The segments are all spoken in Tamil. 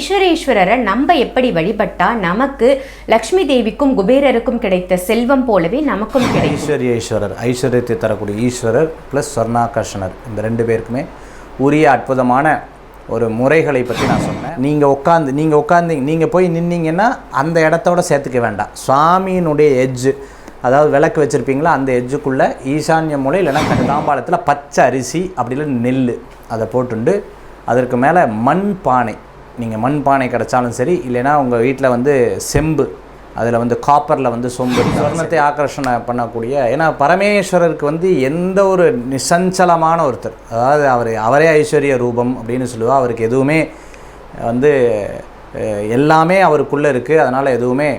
ஐஸ்வரேஸ்வரரை நம்ம எப்படி வழிபட்டா நமக்கு லக்ஷ்மி தேவிக்கும் குபேரருக்கும் கிடைத்த செல்வம் போலவே நமக்கும் கிடைக்கும். ஐஸ்வர்யேஸ்வரர் ஐஸ்வர்யத்தை தரக்கூடிய ஈஸ்வரர் ப்ளஸ் ஸ்வர்ணாகர்ஷனர் இந்த ரெண்டு பேருக்குமே உரிய அற்புதமான ஒரு முறைகளை பற்றி நான் சொன்னேன். நீங்கள் உட்காந்து நீங்கள் உட்காந்து நீங்கள் போய் நின்னீங்கன்னா அந்த இடத்தோட சேர்த்துக்க வேண்டாம். சுவாமியினுடைய எஜ்ஜு அதாவது விளக்கு வச்சுருப்பீங்களா அந்த எஜ்ஜுக்குள்ளே ஈசான்ய மூலை இல்லைன்னா தாம்பாளத்தில் பச்சை அரிசி அப்படி இல்லை நெல் அதை போட்டுண்டு அதற்கு மேலே மண் பானை. நீங்கள் மண் பானை கிடைச்சாலும் சரி இல்லைன்னா உங்கள் வீட்டில் வந்து செம்பு அதில் வந்து காப்பரில் வந்து சொம்பு சொர்ணத்தை ஆக்கர்ஷணை பண்ணக்கூடிய ஏன்னா பரமேஸ்வரருக்கு வந்து எந்த ஒரு நிசஞ்சலமான ஒருத்தர் அதாவது அவர் அவரே ஐஸ்வர்ய ரூபம் அப்படின்னு சொல்லுவா அவருக்கு எதுவுமே வந்து எல்லாமே அவருக்குள்ளே இருக்குது அதனால் எதுவுமே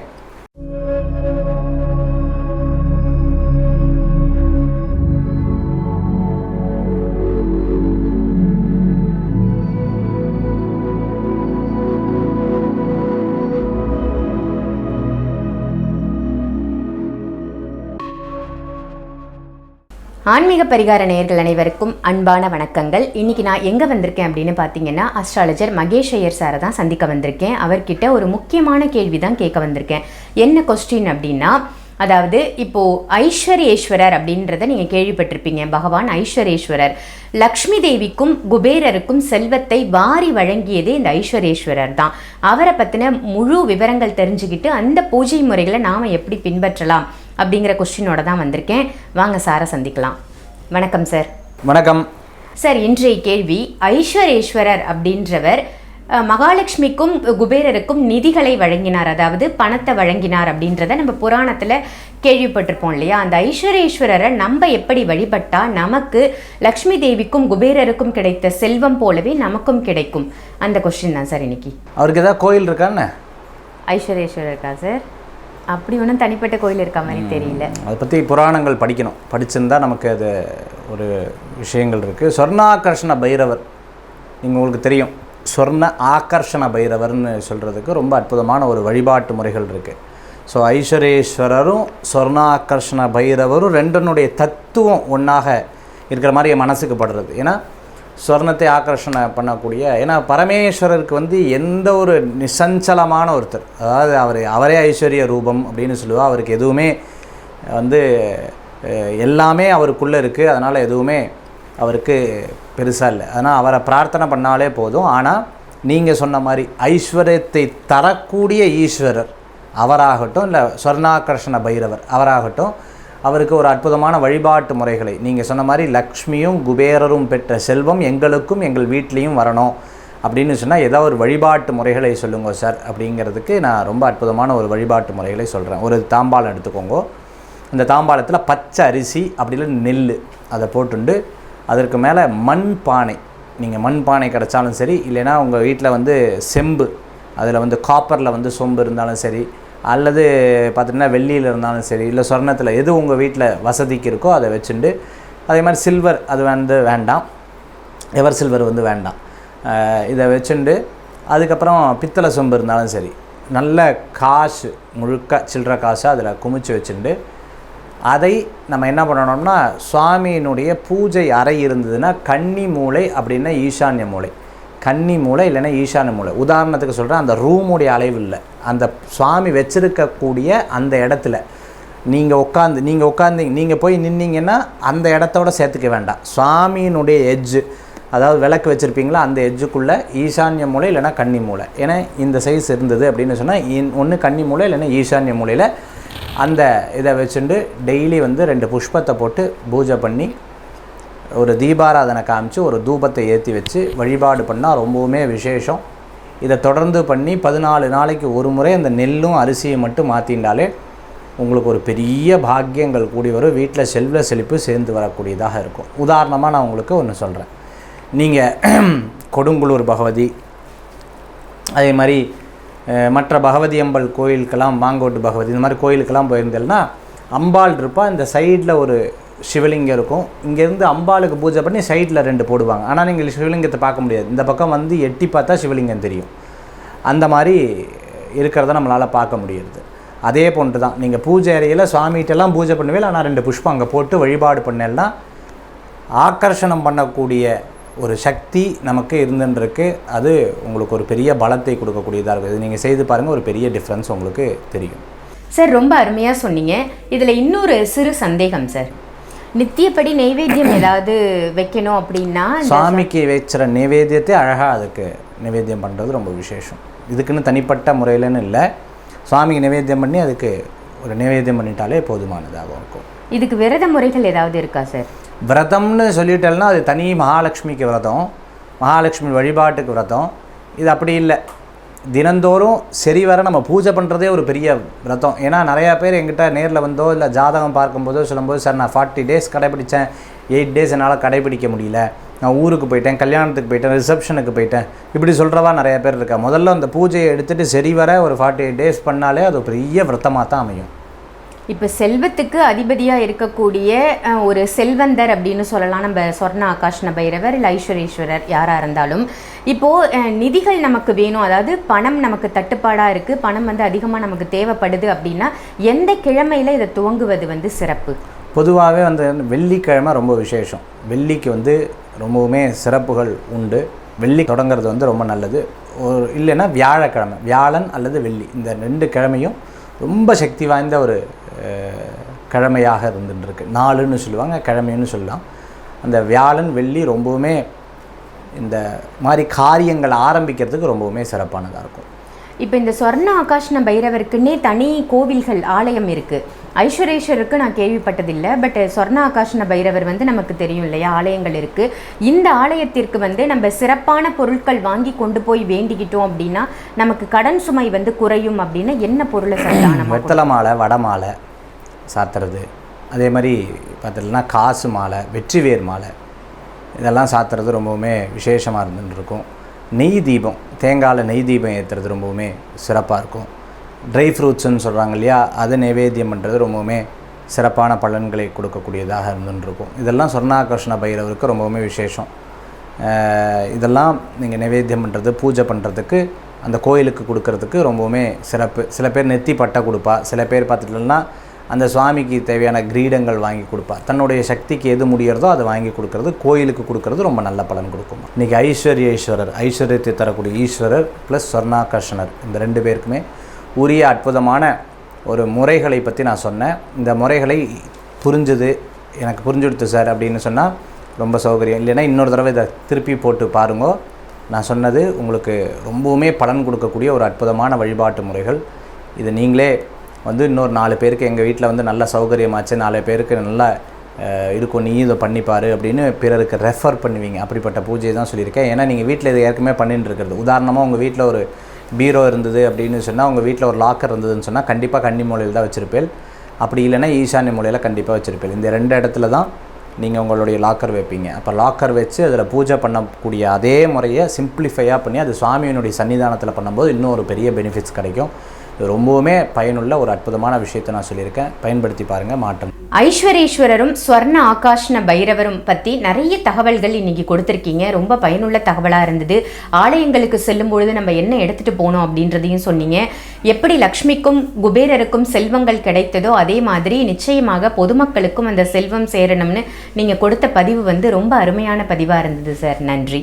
ஆன்மீக பரிகார நேயர்கள் அனைவருக்கும் அன்பான வணக்கங்கள். இன்னைக்கு நான் எங்கே வந்திருக்கேன் அப்படின்னு பார்த்தீங்கன்னா அஸ்ட்ராலஜர் மகேஷ் ஐயர் சாரை தான் சந்திக்க வந்திருக்கேன். அவர்கிட்ட ஒரு முக்கியமான கேள்வி தான் கேட்க வந்திருக்கேன். என்ன கொஸ்டின் அப்படின்னா அதாவது இப்போ ஐஸ்வர்யேஸ்வரர் அப்படின்றத நீங்கள் கேள்விப்பட்டிருப்பீங்க. பகவான் ஐஸ்வர்யேஸ்வரர் லக்ஷ்மி தேவிக்கும் குபேரருக்கும் செல்வத்தை வாரி வழங்கியதே இந்த ஐஸ்வர்யேஸ்வரர் தான். அவரை பற்றின முழு விவரங்கள் தெரிஞ்சுக்கிட்டு அந்த பூஜை முறைகளை நாம் எப்படி பின்பற்றலாம்? அப்படிங்கிற கொஸ்டினோட தான் வந்திருக்கேன். வாங்க சாரை சந்திக்கலாம். வணக்கம் சார். வணக்கம். சார் இன்றைய கேள்வி ஐஸ்வரேஸ்வரர் அப்படின்றவர் மகாலட்சுமிக்கும் குபேரருக்கும் நிதிகளை வழங்கினார். அதாவது பணத்தை வழங்கினார் அப்படின்றத நம்ம புராணத்தில் கேள்விப்பட்டிருப்போம் இல்லையா? அந்த ஐஸ்வரேஸ்வரரை நம்ம எப்படி வழிபட்டா நமக்கு லக்ஷ்மி தேவிக்கும் குபேரருக்கும் கிடைத்த செல்வம் போலவே நமக்கும் கிடைக்கும்? அந்த கொஸ்டின் தான் சார் இன்னைக்கு. அவருக்கு ஏதாவது கோயில் இருக்கான்னு ஐஸ்வரேஸ்வரர் இருக்கா சார்? அப்படி ஒன்றும் தனிப்பட்ட கோயில் இருக்க மாதிரி தெரியல. அதை பற்றி புராணங்கள் படிக்கணும். படிச்சிருந்தா நமக்கு அது ஒரு விஷயங்கள் இருக்குது சொர்ணாகர்ஷண பைரவர் நீங்கள் உங்களுக்கு தெரியும். சொர்ண ஆகர்ஷண பைரவர்னு சொல்கிறதுக்கு ரொம்ப அற்புதமான ஒரு வழிபாட்டு முறைகள் இருக்குது ஸோ ஐஸ்வரேஸ்வரரும் சொர்ணாகர்ஷண பைரவரும் ரெண்டனுடைய தத்துவம் ஒன்றாக இருக்கிற மாதிரி என் மனசுக்கு படுறது. ஏன்னா சொர்ணத்தை ஆக்கர்ஷணை பண்ணக்கூடிய ஏன்னா பரமேஸ்வரருக்கு வந்து எந்த ஒரு நிசஞ்சலமான ஒருத்தர். அதாவது அவர் அவரே ஐஸ்வர்ய ரூபம் அப்படின்னு சொல்லுவா. அவருக்கு எதுவுமே வந்து எல்லாமே அவருக்குள்ளே இருக்குது அதனால் எதுவுமே அவருக்கு பெருசாக இல்லை. அதனால் அவரை பிரார்த்தனை பண்ணாலே போதும். ஆனால் நீங்கள் சொன்ன மாதிரி ஐஸ்வர்யத்தை தரக்கூடிய ஈஸ்வரர் அவராகட்டும் இல்லை சொர்ணாகர்ஷண பைரவர் அவராகட்டும் அவருக்கு ஒரு அற்புதமான வழிபாட்டு முறைகளை. நீங்கள் சொன்ன மாதிரி லக்ஷ்மியும் குபேரரும் பெற்ற செல்வம் எங்களுக்கும் எங்கள் வீட்லேயும் வரணும். அப்படின்னு சொன்னால் ஏதாவது ஒரு வழிபாட்டு முறைகளை சொல்லுங்க சார் அப்படிங்கிறதுக்கு நான் ரொம்ப அற்புதமான ஒரு வழிபாட்டு முறைகளை சொல்கிறேன் ஒரு தாம்பாளம் எடுத்துக்கோங்க. அந்த தாம்பாளத்தில் பச்சை அரிசி அப்படி நெல் அதை போட்டுண்டு அதற்கு மேலே மண் பானை. நீங்கள் மண் பானை கிடைச்சாலும் சரி இல்லைன்னா உங்கள் வீட்டில் வந்து செம்பு அதில் வந்து காப்பரில் வந்து சொம்பு இருந்தாலும் சரி அல்லது பார்த்தீங்கன்னா வெள்ளியில் இருந்தாலும் சரி இல்லை சொர்ணத்தில் எது உங்கள் வீட்டில் வசதிக்கு இருக்கோ அதை வச்சுண்டு அதே மாதிரி சில்வர் அது வந்து வேண்டாம். எவர் சில்வர் வந்து வேண்டாம். இதை வச்சுண்டு அதுக்கப்புறம் பித்தளை சொம்பு இருந்தாலும் சரி நல்ல காசு முழுக்க சில்லற காசு அதில் குமிச்சு வச்சுண்டு அதை நம்ம என்ன பண்ணணும்னா சுவாமியினுடைய பூஜை அறை இருந்ததுன்னா கன்னி மூலை அப்படின்னா ஈசான்ய மூலை. கன்னி மூலை இல்லைன்னா ஈசான மூலை உதாரணத்துக்கு சொல்கிறேன் அந்த ரூமுடைய அளவு இல்லை. அந்த சுவாமி வச்சிருக்கக்கூடிய அந்த இடத்துல நீங்கள் உட்காந்து நீங்கள் உட்காந்து நீங்கள் போய் நின்னீங்கன்னா அந்த இடத்தோட சேர்த்துக்க வேண்டாம். சுவாமியினுடைய எஜ்ஜு அதாவது விளக்கு வச்சுருப்பீங்களா அந்த எஜ்ஜுக்குள்ளே ஈசான்ய மூலை இல்லைன்னா கன்னி மூலை ஏன்னா இந்த சைஸ் இருந்தது அப்படின்னு சொன்னால் இன் ஒன்று கன்னி மூலை இல்லைன்னா ஈசான்ய மூலையில் அந்த இதை வச்சுட்டு டெய்லி வந்து ரெண்டு புஷ்பத்தை போட்டு பூஜை பண்ணி ஒரு தீபாராதனை காமிச்சு ஒரு தூபத்தை ஏற்றி வச்சு வழிபாடு பண்ணால் ரொம்பவுமே விசேஷம். இதை தொடர்ந்து பண்ணி பதினாலு நாளைக்கு ஒரு முறை அந்த நெல்லும் அரிசியும் மட்டும் மாற்றிண்டாலே உங்களுக்கு ஒரு பெரிய பாக்கியங்கள் கூடி வரும். வீட்டில் செல்வ செழிப்பு சேர்ந்து வரக்கூடியதாக இருக்கும். உதாரணமாக நான் உங்களுக்கு ஒன்று சொல்கிறேன் நீங்கள் கொடுங்குளூர் பகவதி அதே மாதிரி மற்ற பகவதி அம்பல் கோயிலுக்கெல்லாம் மாங்கோட்டு பகவதி இந்த மாதிரி கோயிலுக்கெல்லாம் போயிருந்தேன்னா அம்பாள் இருப்பா. இந்த சைடில் ஒரு சிவலிங்கம் இருக்கும். இங்கேருந்து அம்பாளுக்கு பூஜை பண்ணி சைடில் ரெண்டு போடுவாங்க. ஆனால் நீங்கள் சிவலிங்கத்தை பார்க்க முடியாது. இந்த பக்கம் வந்து எட்டி பார்த்தா சிவலிங்கம் தெரியும். அந்த மாதிரி இருக்கிறத நம்மளால் பார்க்க முடியுது. அதே போன்று தான். நீங்கள் பூஜை அறையில் சுவாமிகிட்டெல்லாம் பூஜை பண்ணுவேல ஆனால் ரெண்டு புஷ்பம் அங்கே போட்டு வழிபாடு பண்ணேன்னா ஆக்கர்ஷணம் பண்ணக்கூடிய ஒரு சக்தி நமக்கு இருந்துருக்கு அது உங்களுக்கு ஒரு பெரிய பலத்தை கொடுக்கக்கூடியதாக இருக்குது நீங்கள் செய்து பாருங்கள் ஒரு பெரிய டிஃப்ரென்ஸ் உங்களுக்கு தெரியும். சார் ரொம்ப அருமையாக சொன்னீங்க. இதில் இன்னொரு சிறு சந்தேகம் சார். நித்தியப்படி நெய்வேத்தியம் ஏதாவது வைக்கணும் அப்படின்னா சாமிக்கு வைக்கிற நைவேத்தியத்தை அழகாக அதுக்கு நைவேத்தியம் பண்ணுறது ரொம்ப விசேஷம். இதுக்குன்னு தனிப்பட்ட முறையிலன்னு இல்லை. சுவாமிக்கு நைவேத்தியம் பண்ணி அதுக்கு ஒரு நைவேத்தியம் பண்ணிட்டாலே போதுமானதாக இருக்கும். இதுக்கு விரத முறைகள் ஏதாவது இருக்கா சார்? விரதம்னு சொல்லிட்டேன்னா அது தனி மகாலட்சுமிக்கு விரதம். மகாலட்சுமி வழிபாட்டுக்கு விரதம். இது அப்படி இல்லை. தினந்தோறும் சரி வர நம்ம பூஜை பண்ணுறதே ஒரு பெரிய விரதம் ஏன்னா நிறையா பேர் எங்கிட்ட நேரில் வந்தோ இல்லை ஜாதகம் பார்க்கும்போதோ சொல்லும்போது சார் நான் ஃபார்ட்டி டேஸ் கடைப்பிடித்தேன் எயிட் டேஸ் என்னால் கடைப்பிடிக்க முடியல. நான் ஊருக்கு போயிட்டேன் கல்யாணத்துக்கு போயிட்டேன் ரிசப்ஷனுக்கு போயிட்டேன். இப்படி சொல்கிறவா நிறையா பேர் இருக்கா? முதல்ல அந்த பூஜையை எடுத்துகிட்டு சரி வர ஒரு ஃபார்ட்டி எயிட் டேஸ் பண்ணாலே அது பெரிய விரத்தமாக தான் அமையும். இப்போ செல்வத்துக்கு அதிபதியாக இருக்கக்கூடிய ஒரு செல்வந்தர் அப்படின்னு சொல்லலாம். நம்ம சொர்ண ஆகாஷ்ண பைரவர் இல்லை ஐஸ்வரேஸ்வரர் யாராக இருந்தாலும். இப்போது நிதிகள் நமக்கு வேணும். அதாவது பணம் நமக்கு தட்டுப்பாடாக இருக்குது பணம் வந்து அதிகமாக நமக்கு தேவைப்படுது அப்படின்னா எந்த கிழமையில் இதை துவங்குவது வந்து சிறப்பு? பொதுவாகவே வந்து வெள்ளிக்கிழமை ரொம்ப விசேஷம். வெள்ளிக்கு வந்து ரொம்பவுமே சிறப்புகள் உண்டு. வெள்ளி தொடங்குறது வந்து ரொம்ப நல்லது. ஒரு இல்லைன்னா வியாழக்கிழமை. வியாழன் அல்லது வெள்ளி. இந்த ரெண்டு கிழமையும் ரொம்ப சக்தி வாய்ந்த ஒரு கிழமையாக இருந்துட்டுருக்கு. நாளுன்னு சொல்லுவாங்க கிழமைன்னு சொல்லலாம். அந்த வியாழன் வெள்ளி ரொம்பவுமே இந்த மாதிரி காரியங்கள் ஆரம்பிக்கிறதுக்கு ரொம்பவுமே சிறப்பானதாக இருக்கும். இப்போ இந்த சொர்ண ஆகாஷ்ண பைரவருக்குன்னே தனி கோவில்கள் ஆலயம் இருக்குது ஐஸ்வரேஸ்வருக்கு நான் கேள்விப்பட்டதில்லை பட் சொர்ண ஆகாஷ்ண பைரவர் வந்து நமக்கு தெரியும் இல்லையா? ஆலயங்கள் இருக்குது இந்த ஆலயத்திற்கு வந்து நம்ம சிறப்பான பொருட்கள் வாங்கி கொண்டு போய் வேண்டிக்கிட்டோம் அப்படின்னா நமக்கு கடன் சுமை வந்து குறையும் அப்படின்னா என்ன பொருளை சந்தானம் வெத்தலை மாலை வட மாலை சாத்துறது. அதே மாதிரி பார்த்தீங்கன்னா காசு மாலை வெற்றிவேர் மாலை. இதெல்லாம் சாத்துறது ரொம்பவுமே விசேஷமாக இருந்துருக்கும் நெய் தீபம் தேங்காயில் நெய் தீபம் ஏற்றுறது ரொம்பவுமே சிறப்பாக இருக்கும். ட்ரை ஃப்ரூட்ஸ்ன்னு சொல்கிறாங்க இல்லையா அதை நைவேத்தியம் பண்ணுறது ரொம்பவுமே சிறப்பான பலன்களை கொடுக்கக்கூடியதாக இருந்துன்னு இருக்கும் இதெல்லாம் சொர்ணாகர்ஷ்ண பைரவருக்கு ரொம்பவுமே விசேஷம். இதெல்லாம் நீங்கள் நைவேத்தியம் பண்ணுறது பூஜை பண்ணுறதுக்கு அந்த கோயிலுக்கு கொடுக்கறதுக்கு ரொம்பவுமே சிறப்பு. சில பேர் நெத்தி பட்டை கொடுப்பா சில பேர் பார்த்துட்டுலன்னா அந்த சுவாமிக்கு தேவையான கிரீடங்கள் வாங்கி கொடுப்பார். தன்னுடைய சக்திக்கு எது முடியறதோ அதை வாங்கி கொடுக்கறது கோயிலுக்கு கொடுக்கறது ரொம்ப நல்ல பலன் கொடுக்கும். இன்றைக்கி ஐஸ்வர்ய ஈஸ்வரர் ஐஸ்வர்யத்தை தரக்கூடிய ஈஸ்வரர் ப்ளஸ் ஸ்வர்ணாகர்ஷனர் இந்த ரெண்டு பேருக்குமே உரிய அற்புதமான ஒரு முறைகளை பற்றி நான் சொன்னேன். இந்த முறைகளை புரிஞ்சுது எனக்கு புரிஞ்சுடுத்து சார் அப்படின்னு சொன்னால் ரொம்ப சௌகரியம். இல்லைன்னா இன்னொரு தடவை இதை திருப்பி போட்டு பாருங்க. நான் சொன்னது உங்களுக்கு ரொம்பவுமே பலன் கொடுக்கக்கூடிய ஒரு அற்புதமான வழிபாட்டு முறைகள். இது நீங்களே வந்து இன்னொரு நாலு பேருக்கு எங்கள் வீட்டில் வந்து நல்ல சௌகரியமாச்சு நாலு பேருக்கு நல்லா இருக்கும் நீ இதை பண்ணிப்பார் அப்படின்னு பிறருக்கு ரெஃபர் பண்ணுவீங்க. அப்படிப்பட்ட பூஜையை தான் சொல்லியிருக்கேன். ஏன்னா நீங்கள் வீட்டில் இதை ஏற்கனவே பண்ணிட்டு இருக்கிறது. உதாரணமாக உங்கள் வீட்டில் ஒரு பீரோ இருந்தது அப்படின்னு சொன்னால் உங்கள் வீட்டில் ஒரு லாக்கர் இருந்ததுன்னு சொன்னால் கண்டிப்பாக கன்னி மூலையில் தான் வச்சுருப்பேன் அப்படி இல்லைன்னா ஈசான்ய மூலையில் கண்டிப்பாக வச்சுருப்பேன் இந்த ரெண்டு இடத்துல தான் நீங்கள் உங்களுடைய லாக்கர் வைப்பீங்க. அப்போ லாக்கர் வச்சு அதில் பூஜை பண்ணக்கூடிய அதே முறையை சிம்பிளிஃபையாக பண்ணி அது சுவாமியினுடைய சன்னிதானத்தில் பண்ணும்போது இன்னும் ஒரு பெரிய பெனிஃபிட்ஸ் கிடைக்கும். ரொம்பவுமே பயனுள்ள ஒரு அற்புதமான விஷயத்தை நான் சொல்லியிருக்கேன். பயன்படுத்தி பாருங்கள் மாற்றம். ஐஸ்வரேஸ்வரரும் ஸ்வர்ண ஆகாஷ்ண பைரவரும் பற்றி நிறைய தகவல்கள் இன்னைக்கு கொடுத்துருக்கீங்க. ரொம்ப பயனுள்ள தகவலாக இருந்தது. ஆலயங்களுக்கு செல்லும் பொழுது நம்ம என்ன எடுத்துகிட்டு போகணும் அப்படின்றதையும் சொன்னீங்க. எப்படி லக்ஷ்மிக்கும் குபேரருக்கும் செல்வங்கள் கிடைத்ததோ அதே மாதிரி நிச்சயமாக பொதுமக்களுக்கும் அந்த செல்வம் சேரணும்னு நீங்கள் கொடுத்த பதிவு வந்து ரொம்ப அருமையான பதிவாக இருந்தது சார். நன்றி.